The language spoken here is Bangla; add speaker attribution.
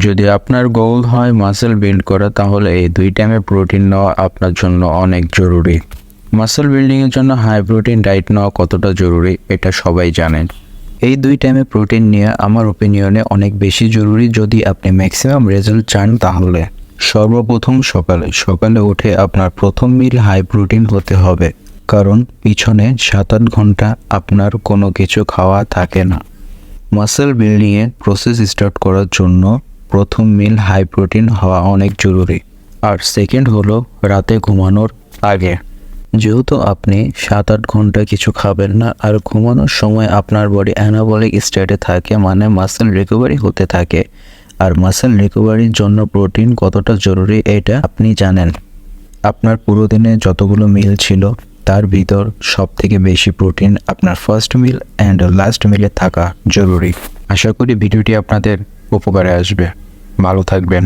Speaker 1: যদি আপনার গোল হয় মাসেল বিল্ড করা, তাহলে এই দুই টাইমে প্রোটিন নেওয়া আপনার জন্য অনেক জরুরি। মাসেল বিল্ডিংয়ের জন্য হাই প্রোটিন ডায়েট নেওয়া কতটা জরুরি, এটা সবাই জানেন। এই দুই টাইমে প্রোটিন নেওয়া আমার ওপিনিয়নে অনেক বেশি জরুরি যদি আপনি ম্যাক্সিমাম রেজাল্ট চান তাহলে। সর্বপ্রথম সকালে সকালে উঠে আপনার প্রথম মিল হাই প্রোটিন হতে হবে। কারণ পিছনে সাত আট ঘণ্টা আপনার কোনো কিছু খাওয়া থাকে না। মাসেল বিল্ডিংয়ের প্রসেস স্টার্ট করার জন্য প্রথম মিল হাই প্রোটিন হওয়া অনেক জরুরি। আর সেকেন্ড হলো রাতে ঘুমানোর আগে। যেহেতু আপনি সাত আট ঘণ্টা কিছু খাবেন না, আর ঘুমানোর সময় আপনার বডি অ্যানাবলিক স্টেটে থাকে মানে মাসেল রিকভারি হতে থাকে। আর মাসেল রিকভারির জন্য প্রোটিন কতটা জরুরি এটা আপনি জানেন। আপনার পুরো দিনে যতগুলো মিল ছিল, তার ভিতর সব থেকে বেশি প্রোটিন আপনার ফার্স্ট মিল অ্যান্ড লাস্ট মিলে থাকা জরুরি। আশা করি ভিডিওটি আপনাদের উপকারে আসবে ভালো থাকবেন